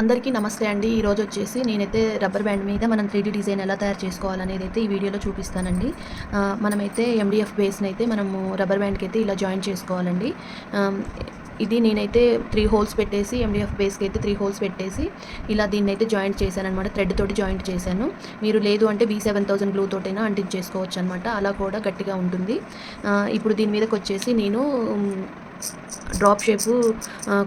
అందరికీ నమస్తే అండి. ఈరోజు వచ్చేసి నేనైతే రబ్బర్ బ్యాండ్ మీద మనం త్రీ డిజైన్ ఎలా తయారు చేసుకోవాలనేది అయితే ఈ వీడియోలో చూపిస్తానండి. మనమైతే ఎండిఎఫ్ బేస్ని అయితే మనము రబ్బర్ బ్యాండ్కి అయితే ఇలా జాయిన్ చేసుకోవాలండి. ఇది నేనైతే త్రీ హోల్స్ పెట్టేసి ఎండిఎఫ్ బేస్కి అయితే త్రీ హోల్స్ పెట్టేసి ఇలా దీన్ని అయితే జాయింట్ చేశాను అనమాట థ్రెడ్ తోటి జాయింట్ చేశాను. మీరు లేదు అంటే బీ సెవెన్ థౌసండ్ గ్లూ తోటైనా అంటించేసుకోవచ్చు అనమాట అలా కూడా గట్టిగా ఉంటుంది. ఇప్పుడు దీని మీదకి వచ్చేసి నేను డ్రాప్ షేపు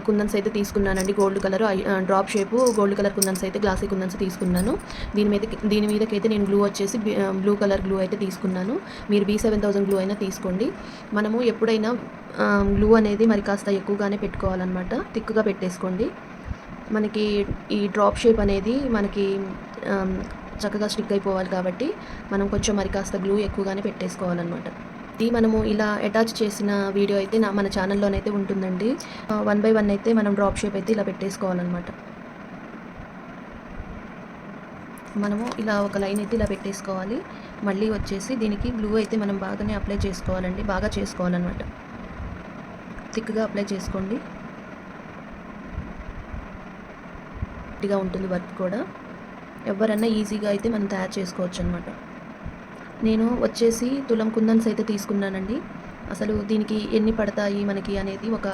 కుందన్స్ అయితే తీసుకున్నానండి. Gold colour drop shape gold colour kundans అయితే గ్లాసీ కుందన్స్ తీసుకున్నాను. దీని మీద దీని మీదకైతే నేను గ్లూ వచ్చేసి బ్లూ కలర్ గ్లూ అయితే తీసుకున్నాను. మీరు బీ సెవెన్ థౌసండ్ గ్లూ అయినా తీసుకోండి. మనము ఎప్పుడైనా గ్లూ అనేది మరి కాస్త ఎక్కువగానే పెట్టుకోవాలన్నమాట. థిక్గా పెట్టేసుకోండి. మనకి ఈ డ్రాప్ షేప్ అనేది మనకి చక్కగా స్టిక్ అయిపోవాలి కాబట్టి మనం కొంచెం మరి కాస్త గ్లూ ఎక్కువగానే పెట్టేసుకోవాలన్నమాట. ఇది మనము ఇలా అటాచ్ చేసిన వీడియో అయితే నా మన ఛానల్లోనైతే ఉంటుందండి. వన్ బై వన్ అయితే మనం డ్రాప్ షేప్ అయితే ఇలా పెట్టేసుకోవాలన్నమాట. మనము ఇలా ఒక లైన్ అయితే ఇలా పెట్టేసుకోవాలి. మళ్ళీ వచ్చేసి దీనికి బ్లూ అయితే మనం బాగానే అప్లై చేసుకోవాలండి. బాగా చేసుకోవాలన్నమాట. థిక్గా అప్లై చేసుకోండి. గట్టిగా ఉంటుంది వర్క్ కూడా. ఎవరన్నా ఈజీగా అయితే మనం తయారు చేసుకోవచ్చు అనమాట నేను వచ్చేసి తులం కుందన్స్ అయితే తీసుకున్నానండి. అసలు దీనికి ఎన్ని పడతాయి మనకి అనేది ఒక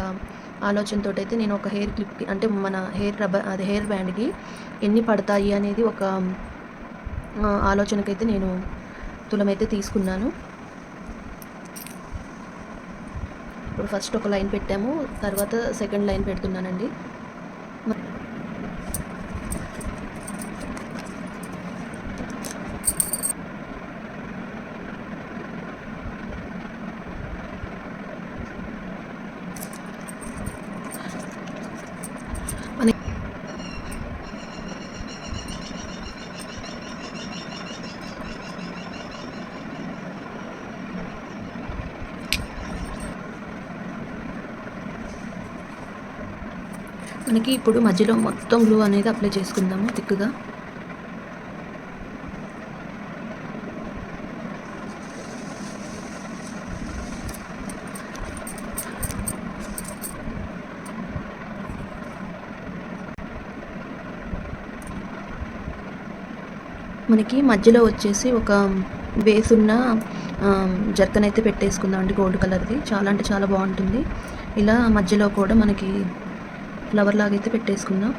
ఆలోచనతో అయితే నేను ఒక హెయిర్ క్లిప్కి అంటే మన హెయిర్ రబ్బర్ అది హెయిర్ బ్యాండ్కి ఎన్ని పడతాయి అనేది ఒక ఆలోచనకైతే నేను తులం అయితే తీసుకున్నాను. ఇప్పుడు ఫస్ట్ ఒక లైన్ పెట్టాము తర్వాత సెకండ్ లైన్ పెడుతున్నానండి. మన మనకి ఇప్పుడు మధ్యలో మొత్తం గ్లూ అనేది అప్లై చేసుకుందాము థిక్గా. మనకి మధ్యలో వచ్చేసి ఒక వేసున్న జర్కన్ అయితే పెట్టేసుకుందాం అండి గోల్డ్ కలర్ది. చాలా అంటే చాలా బాగుంటుంది. ఇలా మధ్యలో కూడా మనకి ఫ్లవర్ లాగా అయితే పెట్టేసుకుందాం.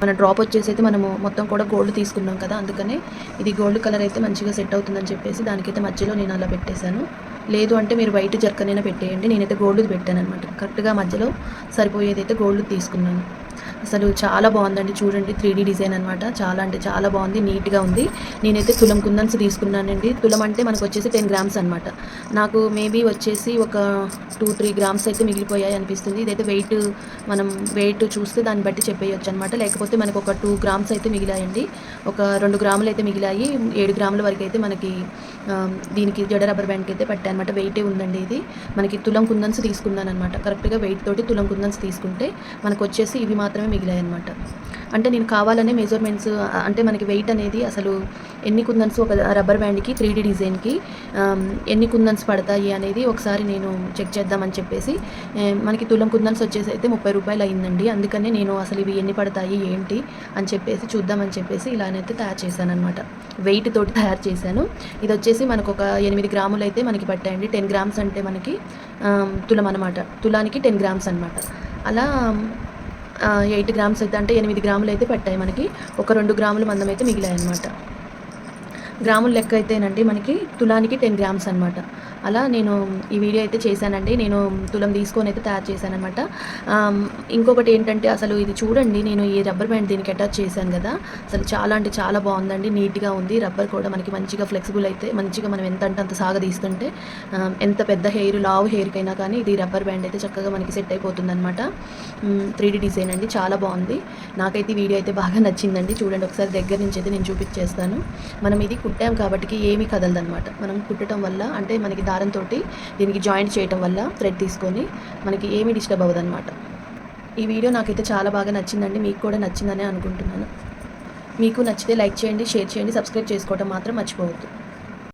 మన డ్రాప్ వచ్చేసి అయితే మనము మొత్తం కూడా గోల్డ్ తీసుకున్నాం కదా అందుకనే ఇది గోల్డ్ కలర్ అయితే మంచిగా సెట్ అవుతుందని చెప్పేసి దానికైతే మధ్యలో నేను అలా పెట్టేశాను. లేదు అంటే మీరు వైట్ జర్కనైనా పెట్టేయండి నేనైతే గోల్డ్ పెట్టాను అనమాట కరెక్ట్గా మధ్యలో సరిపోయేదైతే గోల్డ్ తీసుకున్నాను. అసలు చాలా బాగుందండి. చూడండి త్రీ డిజైన్ అనమాట చాలా అంటే చాలా బాగుంది నీట్గా ఉంది. నేనైతే తులం కుందన్స్ తీసుకున్నానండి. తులం అంటే మనకు వచ్చేసి టెన్ గ్రామ్స్ అనమాట నాకు మేబీ వచ్చేసి ఒక టూ త్రీ గ్రామ్స్ అయితే మిగిలిపోయాయి అనిపిస్తుంది. ఇదైతే వెయిట్ మనం వెయిట్ చూస్తే దాన్ని బట్టి చెప్పేయచ్చు అనమాట లేకపోతే మనకు ఒక టూ గ్రామ్స్ అయితే మిగిలాయండి. ఒక రెండు గ్రాములు అయితే మిగిలాయి. ఏడు గ్రాముల వరకు అయితే మనకి దీనికి జడ రబ్బర్ బ్యాండ్కి అయితే పట్టాయి అనమాట వెయిటే ఉందండి ఇది. మనకి తులం కుందన్స్ తీసుకున్నాను అనమాట కరెక్ట్గా వెయిట్ తోటి తులం కుందన్స్ తీసుకుంటే మనకు వచ్చేసి ఇవి మాత్రమే మిగిలాయి అనమాట అంటే నేను కావాలనే మెజర్మెంట్స్ అంటే మనకి వెయిట్ అనేది అసలు ఎన్ని కుందన్స్ ఒక రబ్బర్ బ్యాండ్కి త్రీ డీ డిజైన్కి ఎన్ని కుందన్స్ పడతాయి అనేది ఒకసారి నేను చెక్ చేద్దామని చెప్పేసి మనకి తులం కుందన్స్ వచ్చేసి అయితే ముప్పై రూపాయలు అయిందండి. అందుకనే నేను అసలు ఇవి ఎన్ని పడతాయి ఏంటి అని చెప్పేసి చూద్దామని చెప్పేసి ఇలానైతే తయారు చేశాను అనమాట వెయిట్ తోటి తయారు చేశాను. ఇది వచ్చేసి మనకు ఒక ఎనిమిది గ్రాములు అయితే మనకి పట్టాయండి. టెన్ గ్రామ్స్ అంటే మనకి తులం అనమాట తులానికి టెన్ గ్రామ్స్ అనమాట అలా ఎయిట్ గ్రామ్స్ అయితే అంటే ఎనిమిది గ్రాములు అయితే పట్టాయి మనకి. ఒక రెండు గ్రాములు మందం అయితే మిగిలాయి అనమాట గ్రాముల లెక్క అయితేనండి మనకి తులానికి టెన్ గ్రామ్స్ అనమాట అలా నేను ఈ వీడియో అయితే చేశానండి. నేను తులం తీసుకొని అయితే తయారు చేశానమాట ఇంకొకటి ఏంటంటే అసలు ఇది చూడండి నేను ఈ రబ్బర్ బ్యాండ్ దీనికి అటాచ్ చేశాను కదా. అసలు చాలా అంటే చాలా బాగుందండి నీట్గా ఉంది. రబ్బర్ కూడా మనకి మంచిగా ఫ్లెక్సిబుల్ అయితే మంచిగా మనం ఎంత అంటే అంత సాగదీస్తుంటే తీసుకుంటే ఎంత పెద్ద హెయిర్ లావు హెయిర్కైనా కానీ ఇది రబ్బర్ బ్యాండ్ అయితే చక్కగా మనకి సెట్ అయిపోతుంది అనమాట త్రీ డిజైన్ అండి చాలా బాగుంది. నాకైతే వీడియో అయితే బాగా నచ్చిందండి. చూడండి ఒకసారి దగ్గర నుంచి అయితే నేను చూపించేస్తాను. మనం ఇది కుట్టాం కాబట్టి ఏమీ కదలదనమాట మనం కుట్టడం వల్ల అంటే మనకి దారంతో దీనికి జాయింట్ చేయటం వల్ల థ్రెడ్ తీసుకొని మనకి ఏమీ డిస్టర్బ్ అవ్వదనమాట ఈ వీడియో నాకైతే చాలా బాగా నచ్చిందండి. మీకు కూడా నచ్చిందని అనుకుంటున్నాను. మీకు నచ్చితే లైక్ చేయండి షేర్ చేయండి సబ్స్క్రైబ్ చేసుకోవడం మాత్రం మర్చిపోవద్దు.